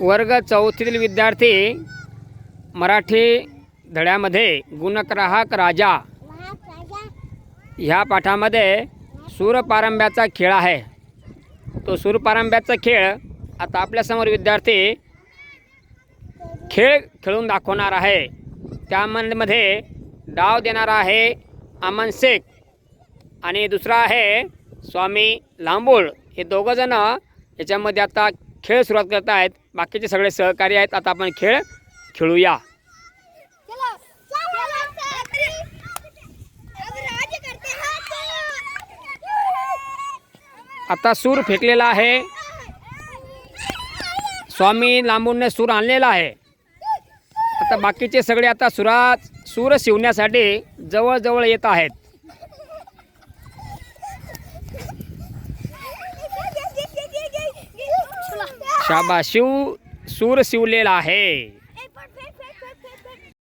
वर्ग चौथीतील विद्यार्थी मराठी धड्यामध्ये गुणग्राहक राजा. ह्या पाठामध्ये सूरपारंब्याचा खेळ आहे. तो सूरपारंब्याचा खेळ आता आपल्यासमोर विद्यार्थी खेळ खेळून दाखवणार आहे. त्यामध्ये डाव देणारा आहे अमन शेख आणि दुसरा आहे स्वामी लांबोळ. हे दोघंजणं याच्यामध्ये आता खेळ सुरुवात करत आहेत बाकीचे सगळे सहकारी आहेत. आता आपण खेळ खेळूया. आता सूर फेकलेला आहे. स्वामी लांबूनने सूर आणलेला आहे. आता बाकीचे सगळे आता सुरात सूर शिवण्यासाठी जवळजवळ येत आहेत. शाबा शिव सूर शिवलेला आहे.